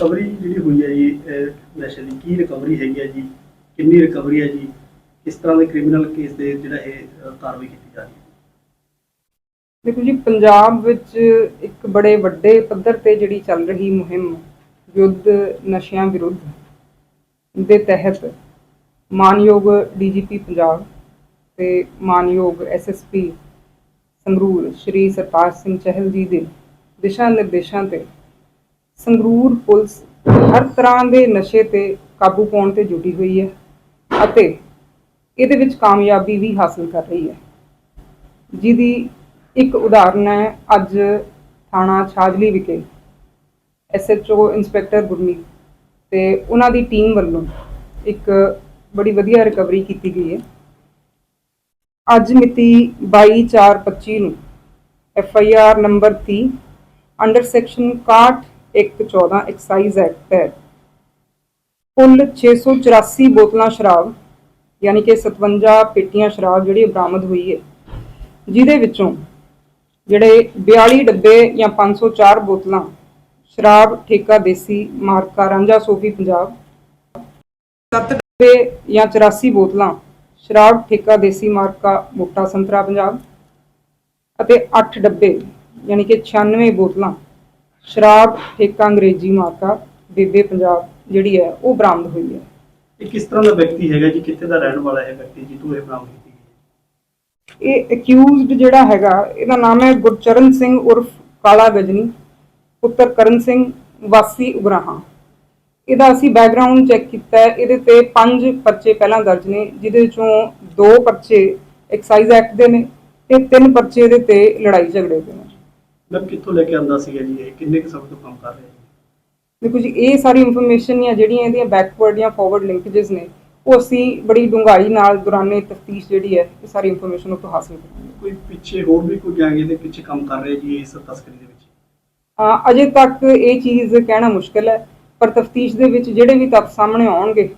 Recovery ਜਿਹੜੀ ਹੋਈ ਹੈ ਜੀ ਨਸ਼ੇ ਦੀ ਕੀ ਰਿਕਵਰੀ ਹੈਗੀ ਹੈ ਜੀ, ਕਿੰਨੀ ਰਿਕਵਰੀ ਹੈ ਜੀ, ਕਿਸ ਤਰ੍ਹਾਂ ਦੇ ਕ੍ਰਿਮੀਨਲ ਕੇਸ ਦੇ ਜਿਹੜਾ ਇਹ ਕਾਰਵਾਈ ਕੀਤੀ ਜਾ ਰਹੀ ਹੈ? ਦੇਖੋ ਜੀ, ਪੰਜਾਬ ਵਿੱਚ ਇੱਕ ਬੜੇ ਵੱਡੇ ਪੱਧਰ ਤੇ ਜਿਹੜੀ ਚੱਲ ਰਹੀ ਮੁਹਿੰਮ ਯੁੱਧ ਨਸ਼ਿਆਂ ਵਿਰੁੱਧ ਦੇ ਤਹਿਤ ਮਾਨਯੋਗ ਡੀਜੀਪੀ ਪੰਜਾਬ ਤੇ ਮਾਨਯੋਗ ਐਸਐਸਪੀ ਸੰਗਰੂਰ ਸ਼੍ਰੀ ਸਰਤਾਜ ਸਿੰਘ ਚਹਿਲ ਜੀ ਦੇ ਦਿਸ਼ਾ ਨਿਰਦੇਸ਼ਾਂ ਤੇ ਸੰਗਰੂਰ ਪੁਲਿਸ ਹਰ ਤਰ੍ਹਾਂ ਦੇ ਨਸ਼ੇ ਤੇ ਕਾਬੂ ਪਾਉਣ ਤੇ ਜੁਟੀ ਹੋਈ ਹੈ ਅਤੇ ਇਹਦੇ ਵਿੱਚ ਕਾਮਯਾਬੀ ਵੀ ਹਾਸਲ ਕਰ ਰਹੀ ਹੈ। ਜਿਹਦੀ ਇੱਕ ਉਦਾਹਰਨ ਹੈ, ਅੱਜ ਥਾਣਾ ਛਾਜਲੀ ਵਿਖੇ ਐਸਐਚਓ ਇੰਸਪੈਕਟਰ ਗੁਰਮੀਤ ਤੇ ਉਹਨਾਂ ਦੀ ਟੀਮ ਵੱਲੋਂ ਇੱਕ ਬੜੀ ਵਧੀਆ ਰਿਕਵਰੀ ਕੀਤੀ ਗਈ ਹੈ। ਅੱਜ ਮਿਤੀ 22/4/25 ਨੂੰ F I R number 30 under section 6114 excise act ਹੈ ਕੁੱਲ 684 ਬੋਤਲਾਂ ਸ਼ਰਾਬ, ਯਾਨੀ ਕਿ 57 ਪੇਟੀਆਂ ਸ਼ਰਾਬ ਜਿਹੜੀ ਬਰਾਮਦ ਹੋਈ ਹੈ। ਜਿਹਦੇ ਵਿੱਚੋਂ ਜਿਹੜੇ 42 ਡੱਬੇ ਜਾਂ 504 ਬੋਤਲਾਂ ਸ਼ਰਾਬ, ਠੇਕਾ, ਦੇਸੀ, ਮਾਰਕਾ, ਰਾਂਝਾ, ਸੋਫੀ, ਪੰਜਾਬ 7 ਡੱਬੇ ਜਾਂ 84 ਬੋਤਲਾਂ ਸ਼ਰਾਬ, ਠੇਕਾ, ਦੇਸੀ, ਮਾਰਕਾ, ਮੋਟਾ ਸੰਤਰਾ, ਪੰਜਾਬ ਅਤੇ 8 ਡੱਬੇ, ਯਾਨੀ ਕਿ 96 ਬੋਤਲਾਂ ਸ਼ਰਾਬ ਠੇਕਾ ਅੰਗਰੇਜ਼ੀ ਮਾਰਕਾ ਬੇਬੇ ਪੰਜਾਬ ਜਿਹੜੀ ਹੈ ਉਹ ਬਰਾਮਦ ਹੋਈ ਹੈ। ਇਹ ਕਿਸ ਤਰ੍ਹਾਂ ਦਾ ਵਿਅਕਤੀ ਹੈਗਾ ਜੀ? ਕਿੱਥੇ ਦਾ ਰਹਿਣ ਵਾਲਾ ਹੈ ਵਿਅਕਤੀ ਜਿੱਥੋਂ ਇਹ ਬਰਾਮਦ ਕੀਤੀ ਗਈ ਇਹ ਅਕਿਊਜ਼ਡ ਜਿਹੜਾ ਹੈਗਾ ਇਹਦਾ ਨਾਮ ਹੈ ਗੁਰਚਰਨ ਸਿੰਘ ਉਰਫ ਕਾਲਾ ਗਜਨੀ ਪੁੱਤਰ ਕਰਨ ਸਿੰਘ ਵਾਸੀ ਉਗਰਾਹਾਂ। ਇਹਦਾ ਅਸੀਂ ਬੈਕਗ੍ਰਾਉਂਡ ਚੈੱਕ ਕੀਤਾ ਹੈ। ਇਹਦੇ ਤੇ ਪੰਜ ਪਰਚੇ ਪਹਿਲਾਂ ਦਰਜ ਨੇ ਜਿਹਦੇ ਵਿੱਚੋਂ ਦੋ ਪਰਚੇ ਐਕਸਾਈਜ਼ ਐਕਟ ਦੇ ਨੇ ਤੇ ਤਿੰਨ ਪਰਚੇ ਇਹਦੇ ਤੇ ਲੜਾਈ ਝਗੜੇ ਦੇ ਨੇ। ਮੈਂ ਕਿੱਥੋਂ ਲੈ ਕੇ ਆਂਦਾ ਸੀਗਾ ਜੀ ਇਹ? ਕਿੰਨੇ ਕੁ ਸਮੇਂ ਤੋਂ ਕੰਮ ਕਰ ਰਿਹਾ ਹੈ ਦੇਖੋ ਜੀ ਇਹ ਸਾਰੀ ਇਨਫੋਰਮੇਸ਼ਨ ਜਾਂ ਜਿਹੜੀਆਂ ਇਹਦੀਆਂ ਬੈਕਵਰਡ ਜਾਂ ਫਾਰਵਰਡ ਲਿੰਕੇजेस ਨੇ ਉਹ ਅਸੀਂ ਬੜੀ ਡੂੰਘਾਈ ਨਾਲ ਦੌਰਾਨੇ ਤਫਤੀਸ਼ ਜਿਹੜੀ ਹੈ ਇਹ ਸਾਰੀ ਇਨਫੋਰਮੇਸ਼ਨ ਉਹ ਤੋਂ ਹਾਸਲ ਕਰਾਂਗੇ ਕੋਈ ਪਿੱਛੇ ਹੋਰ ਵੀ ਕੋਈ ਗੈਂਗ ਇਹਦੇ ਪਿੱਛੇ ਕੰਮ ਕਰ ਰਿਹਾ ਜੀ ਇਸ ਤਸਕਰੀ ਦੇ ਵਿੱਚ? ਅਹ ਅਜੇ ਤੱਕ ਇਹ ਚੀਜ਼ ਕਹਿਣਾ ਮੁਸ਼ਕਲ ਹੈ ਪਰ ਤਫਤੀਸ਼ ਦੇ ਵਿੱਚ ਜਿਹੜੇ ਵੀ ਤੱਥ ਸਾਹਮਣੇ ਆਉਣਗੇ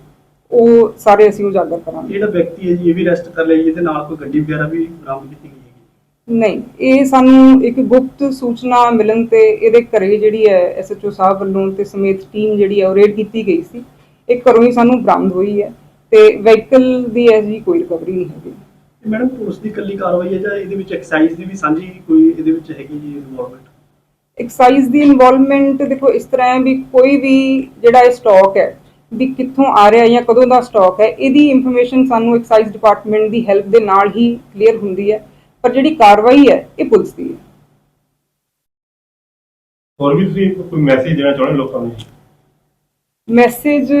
ਉਹ ਸਾਰੇ ਅਸੀਂ ਉਜਾਗਰ ਕਰਾਂਗੇ। ਜਿਹੜਾ ਵਿਅਕਤੀ ਹੈ ਜੀ ਇਹ ਵੀ ਅਰੈਸਟ ਕਰ ਲਿਆ ਜੀ ਇਹਦੇ ਨਾਲ ਕੋਈ ਗੱਡੀ ਵਗੈਰਾ ਵੀ ਬਰਾਮਦ ਕੀਤੀ ਗਈ? ਨਹੀਂ ਇਹ ਸਾਨੂੰ ਇੱਕ ਗੁਪਤ ਸੂਚਨਾ ਮਿਲਣ ਤੇ ਇਹਦੇ ਘਰੇ ਜਿਹੜੀ ਹੈ ਐਸਐਚਓ ਸਾਹਿਬ ਵੱਲੋਂ ਤੇ ਸਮੇਤ ਟੀਮ ਜਿਹੜੀ ਹੈ ਉਹ ਰੇਡ ਕੀਤੀ ਗਈ ਸੀ। ਇਹ ਘਰੋਂ ਹੀ ਸਾਨੂੰ ਬਰਾਮਦ ਹੋਈ ਹੈ ਤੇ ਵਹੀਕਲ ਦੀ ਐਸੀ ਕੋਈ ਰਿਕਵਰੀ ਨਹੀਂ ਹੈਗੀ। ਮੈਡਮ ਪੁਲਿਸ ਦੀ ਇਕੱਲੀ ਕਾਰਵਾਈ ਹੈ ਜਾਂ ਇਹਦੇ ਵਿੱਚ ਐਕਸਾਈਜ਼ ਦੀ ਵੀ ਸਾਂਝੀ ਕੋਈ ਇਹਦੇ ਵਿੱਚ ਹੈਗੀ ਜੀ ਇਨਵੋਲਵਮੈਂਟ ਐਕਸਾਈਜ਼ ਦੀ ਇਨਵੋਲਵਮੈਂਟ ਦੇਖੋ ਇਸ ਤਰ੍ਹਾਂ ਹੈ ਵੀ ਕੋਈ ਵੀ ਜਿਹੜਾ ਇਹ ਸਟਾਕ ਹੈ ਵੀ ਕਿੱਥੋਂ ਆ ਰਿਹਾ ਜਾਂ ਕਦੋਂ ਦਾ ਸਟਾਕ ਹੈ ਇਹਦੀ ਇਨਫੋਰਮੇਸ਼ਨ ਸਾਨੂੰ ਐਕਸਾਈਜ਼ ਡਿਪਾਰਟਮੈਂਟ ਦੀ ਹੈਲਪ ਦੇ ਨਾਲ ਹੀ ਕਲੀਅਰ ਹੁੰਦੀ ਹੈ। ਪਰ ਜਿਹੜੀ ਕਾਰਵਾਈ ਹੈ ਇਹ ਪੁਲਿਸ ਦੀ ਹੈ। ਹੋਰ ਵੀ ਤੁਸੀਂ ਕੋਈ ਮੈਸੇਜ ਦੇਣਾ ਚਾਹੁੰਦੇ ਲੋਕਾਂ ਨੂੰ? ਮੈਸੇਜ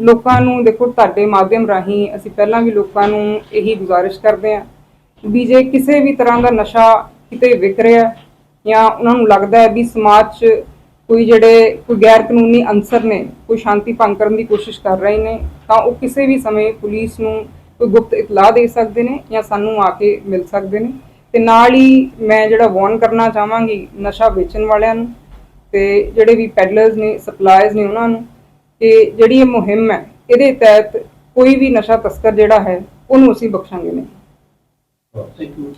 ਲੋਕਾਂ ਨੂੰ ਦੇਖੋ ਤੁਹਾਡੇ ਮਾਧਿਅਮ ਰਾਹੀਂ ਅਸੀਂ ਪਹਿਲਾਂ ਵੀ ਲੋਕਾਂ ਨੂੰ ਇਹੀ ਗੁਜ਼ਾਰਿਸ਼ ਕਰਦੇ ਹਾਂ ਵੀ ਜੇ ਕਿਸੇ ਵੀ ਤਰ੍ਹਾਂ ਦਾ ਨਸ਼ਾ ਕਿਤੇ ਵਿਕ ਰਿਹਾ ਜਾਂ ਉਹਨਾਂ ਨੂੰ ਲੱਗਦਾ ਹੈ ਵੀ ਸਮਾਜ 'ਚ ਕੋਈ ਜਿਹੜੇ ਕੋਈ ਗੈਰ ਕਾਨੂੰਨੀ ਅਨਸਰ ਨੇ ਕੋਈ ਸ਼ਾਂਤੀ ਭੰਗ ਕਰਨ ਦੀ ਕੋਸ਼ਿਸ਼ ਕਰ ਰਹੇ ਨੇ ਤਾਂ ਉਹ ਕਿਸੇ ਵੀ ਸਮੇਂ ਪੁਲਿਸ ਨੂੰ ਕੋਈ ਗੁਪਤ ਇਤਲਾਹ ਦੇ ਸਕਦੇ ਨੇ ਜਾਂ ਸਾਨੂੰ ਆ ਕੇ ਮਿਲ ਸਕਦੇ ਨੇ। ਤੇ ਨਾਲ ਹੀ ਮੈਂ ਜਿਹੜਾ ਵਾਰਨ ਕਰਨਾ ਚਾਹਾਂਗੀ ਨਸ਼ਾ ਵੇਚਣ ਵਾਲਿਆਂ ਨੂੰ ਤੇ ਜਿਹੜੇ ਵੀ ਪੈਡਲਰਸ ਨੇ ਸਪਲਾਇਰਸ ਨੇ ਉਹਨਾਂ ਨੂੰ ਕਿ ਜਿਹੜੀ ਇਹ ਮੁਹਿੰਮ ਹੈ, ਇਹਦੇ ਤਹਿਤ ਕੋਈ ਵੀ ਨਸ਼ਾ ਤਸਕਰ ਜਿਹੜਾ ਹੈ, ਉਹਨੂੰ ਅਸੀਂ ਬਖਸ਼ਾਂਗੇ ਨਹੀਂ। Thank you